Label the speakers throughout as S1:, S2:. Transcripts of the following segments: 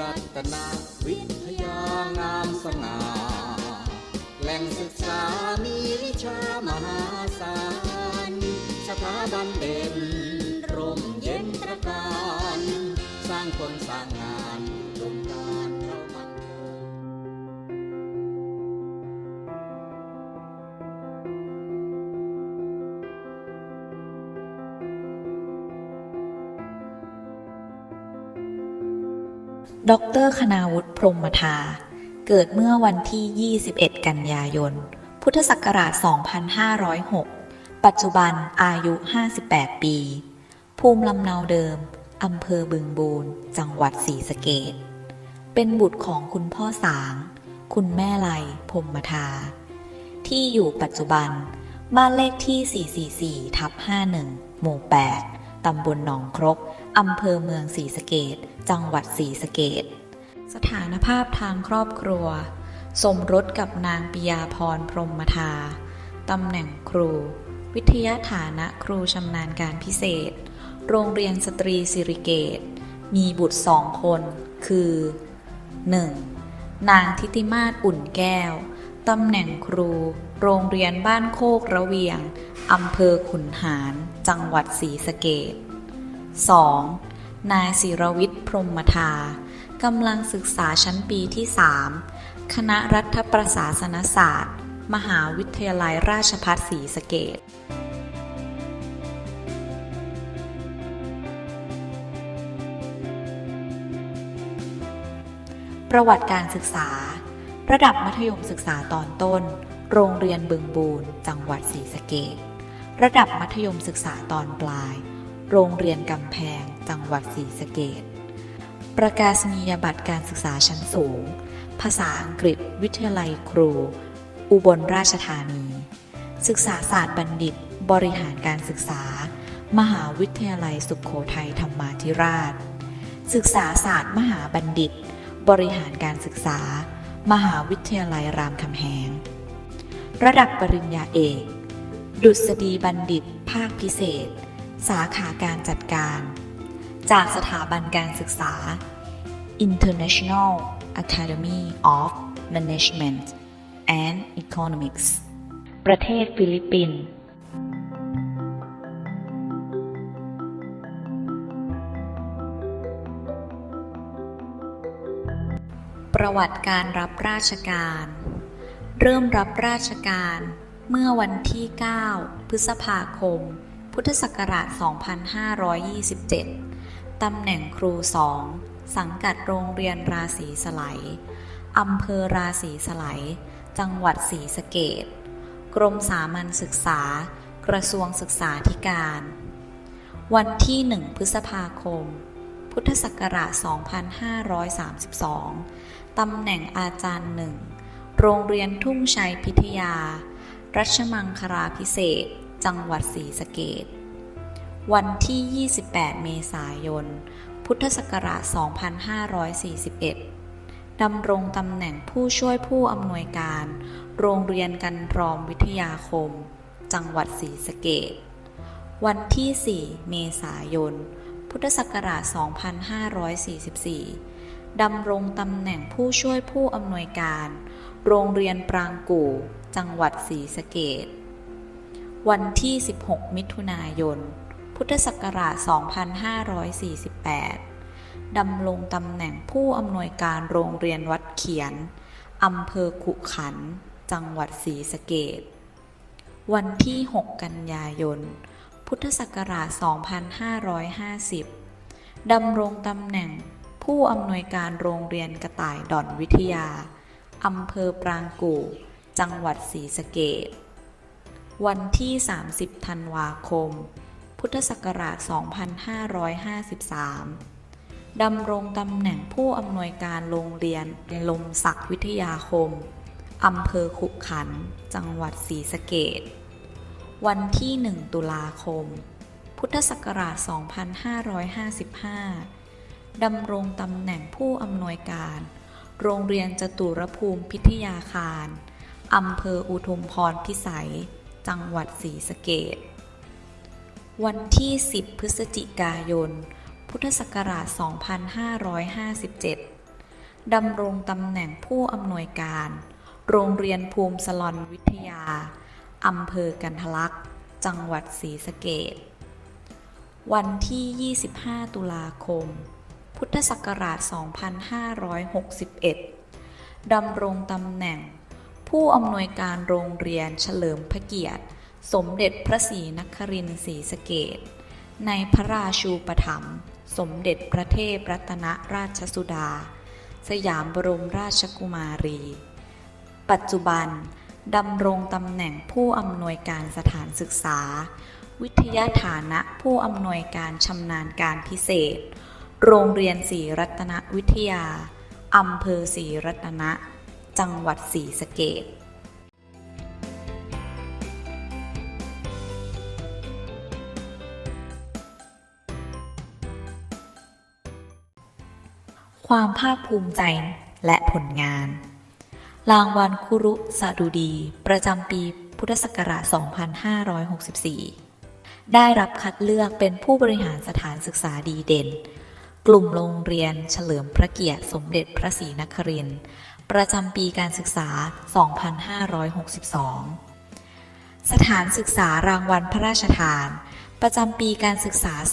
S1: รัตนวิทยางามสง่า แหล่งศึกษามีวิชามหาศาลสถาบันเด่น ดรค
S2: ณาวุฒิพรหมทา เกิดเมื่อวันที่ 21 กันยายน พุทธศักราช 2506 ปัจจุบันอายุ 58 ปี ภูมิลำเนาเดิม อำเภอบึงบูรจังหวัดศรีสะเกดเป็นบุตรของคุณพ่อสาง คุณแม่ไลพรหมทา ที่อยู่ปัจจุบัน บ้านเลขที่ 444 ทับ 51 หมู่ 8 ตำบลหนองครก อำเภอเมืองศรีสะเกด จังหวัดศรีสะเกดสถานภาพทางครอบครัว สมรสกับนางปิยาพรพรหมทาตำแหน่งครู วิทยาฐานะครูชำนาญการพิเศษ โรงเรียนสตรีสิริเกต มีบุตรสองคน คือ 1. นางทิติมาศอุ่นแก้ว ตำแหน่งครู โรงเรียนบ้านโคกระเวียง อำเภอขุนหาร จังหวัดศรีสะเกด 2. นายศิรวิทย์พรมทากำลังศึกษาชั้นปีที่ 3 คณะรัฐประศาสนศาสตร์ มหาวิทยาลัยราชภัฏศรีสะเกดประวัติการศึกษา ระดับมัธยมศึกษาตอนต้น โรงเรียนบึงบูรจังหวัดศรีสะเกดระดับมัธยมศึกษาตอนปลาย โรงเรียนกำแพง จังหวัดศรีสะเกดประกาศนียบัตรการศึกษาชั้นสูง ภาษาอังกฤษ วิทยาลัยครู อุบลราชธานี ศึกษาศาสตร์บัณฑิต บริหารการศึกษา มหาวิทยาลัยสุขโขทัยธรรมาธิราช ศึกษาศาสตร์มหาบัณฑิต บริหารการศึกษา มหาวิทยาลัยรามคำแหง ระดับปริญญาเอก ดุษฎีบัณฑิต ภาคพิเศษ สาขาการจัดการ จากสถาบันการศึกษา International Academy of Management and Economics ประเทศฟิลิปปินส์ประวัติการรับราชการ เริ่มรับราชการเมื่อวันที่ 9 พฤษภาคม พุทธศักราช 2527 ตำแหน่งครูสอง สังกัดโรงเรียนราศีสไลอำเภอราศีสไลจังหวัดศรีสะเกดกรมสามัญศึกษา กระทรวงศึกษาธิการ วันที่ 1 พฤษภาคม พุทธศักราช 2532 ตำแหน่งอาจารย์หนึ่ง โรงเรียนทุ่งชัยพิทยา รัชมังคลาพิเศษ จังหวัดศรีสะเกดวันที่ 28 เมษายน พุทธศักราช 2541 ดำรงตำแหน่งผู้ช่วยผู้อำนวยการ โรงเรียนกันรอมวิทยาคม จังหวัดศรีสะเกดวันที่ 4 เมษายน พุทธศักราช 2544 ดำรงตำแหน่งผู้ช่วยผู้อำนวยการ โรงเรียนปรางกู่ จังหวัดศรีสะเกด วันที่ 16 มิถุนายน พุทธศักราช 2548 ดำรงตำแหน่งผู้อำนวยการโรงเรียนวัดเขียน อำเภอขุขันธ์จังหวัดศรีสะเกดวันที่ 6 กันยายน พุทธศักราช 2550 ดำรงตำแหน่งผู้อำนวยการโรงเรียนกระต่ายดอนวิทยา อำเภอปรางกู่ จังหวัดศรีสะเกด วันที่ 30 ธันวาคม พุทธศักราช 2553 ดำรงตำแหน่งผู้อำนวยการโรงเรียนลมศักดิ์วิทยาคม อำเภอขุขันธ์จังหวัดศรีสะเกดวันที่ 1 ตุลาคม พุทธศักราช 2555 ดำรงตำแหน่งผู้อำนวยการ โรงเรียนจตุรภูมิพิทยาคารอำเภออุทุมพรพิสัย จังหวัดศรีสะเกดวันที่ 10 พฤศจิกายน พุทธศักราช 2557 ดำรงตำแหน่งผู้อำนวยการ โรงเรียนภูมิสลอนวิทยา อำเภอกันทะลักจังหวัดศรีสะเกดวันที่ 25 ตุลาคม พุทธศักราช 2561 ดำรงตำแหน่ง ผู้อำนวยการโรงเรียนเฉลิมพระเกียรติ สมเด็จพระศรีนครินทร์ศรีสเกดในพระราชูปถัมภ์สมเด็จพระเทพรัตนราชสุดา สยามบรมราชกุมารี ปัจจุบันดำรงตำแหน่งผู้อำนวยการสถานศึกษา วิทยาฐานะผู้อำนวยการชำนาญการพิเศษ โรงเรียนศรีรัตนวิทยาอำเภอศรีรัตนะ จังหวัดศรีสะเกดความภาคภูมิใจและผลงาน รางวัลคุรุสดุดี ประจำปีพุทธศักราช 2564 ได้รับคัดเลือกเป็นผู้บริหารสถานศึกษาดีเด่น กลุ่มโรงเรียนเฉลิมพระเกียรติสมเด็จพระศรีนครินทร์ ประจำปีการศึกษา 2562 สถานศึกษารางวัลพระราชทาน ประจำปีการศึกษา 2563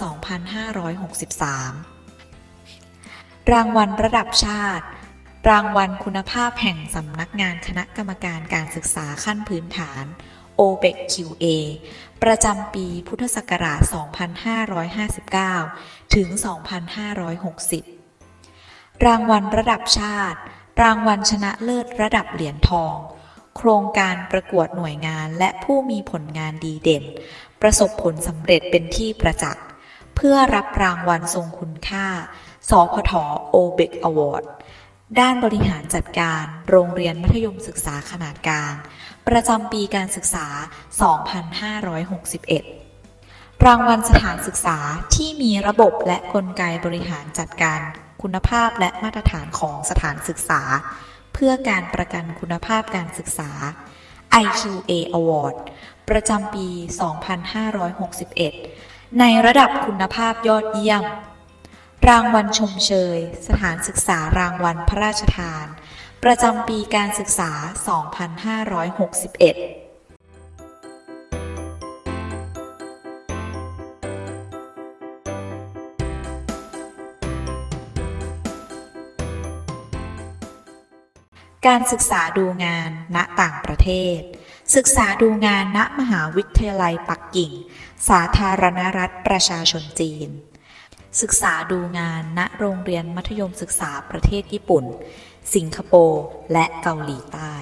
S2: รางวัลระดับชาติ รางวัลคุณภาพแห่งสำนักงานคณะกรรมการการศึกษาขั้นพื้นฐาน o b e c QA ประจำปีพุทธศักราช 2559 ถึง 2560 รางวัลระดับชาติ รางวัลชนะเลิศระดับเหรียญทอง โครงการประกวดหน่วยงานและผู้มีผลงานดีเด่น ประสบผลสำเร็จเป็นที่ประจักษ์ เพื่อรับรางวัลทรงคุณค่า สพทโอเบกอวอร์ด ด้านบริหารจัดการ โรงเรียนมัธยมศึกษาขนาดกลาง ประจำปีการศึกษา 2561รางวัลสถานศึกษาที่มีระบบและกลไกบริหารจัดการ คุณภาพและมาตรฐานของสถานศึกษา เพื่อการประกันคุณภาพการศึกษา IQA Award ประจำปี 2561 ในระดับคุณภาพยอดเยี่ยม รางวัลชมเชย สถานศึกษารางวัลพระราชทาน ประจำปีการศึกษา 2561 การศึกษาดูงานณต่างประเทศ ศึกษาดูงานณมหาวิทยาลัยปักกิ่ง สาธารณรัฐประชาชนจีน ศึกษาดูงานณโรงเรียนมัธยมศึกษาประเทศญี่ปุ่น สิงคโปร์ และเกาหลีใต้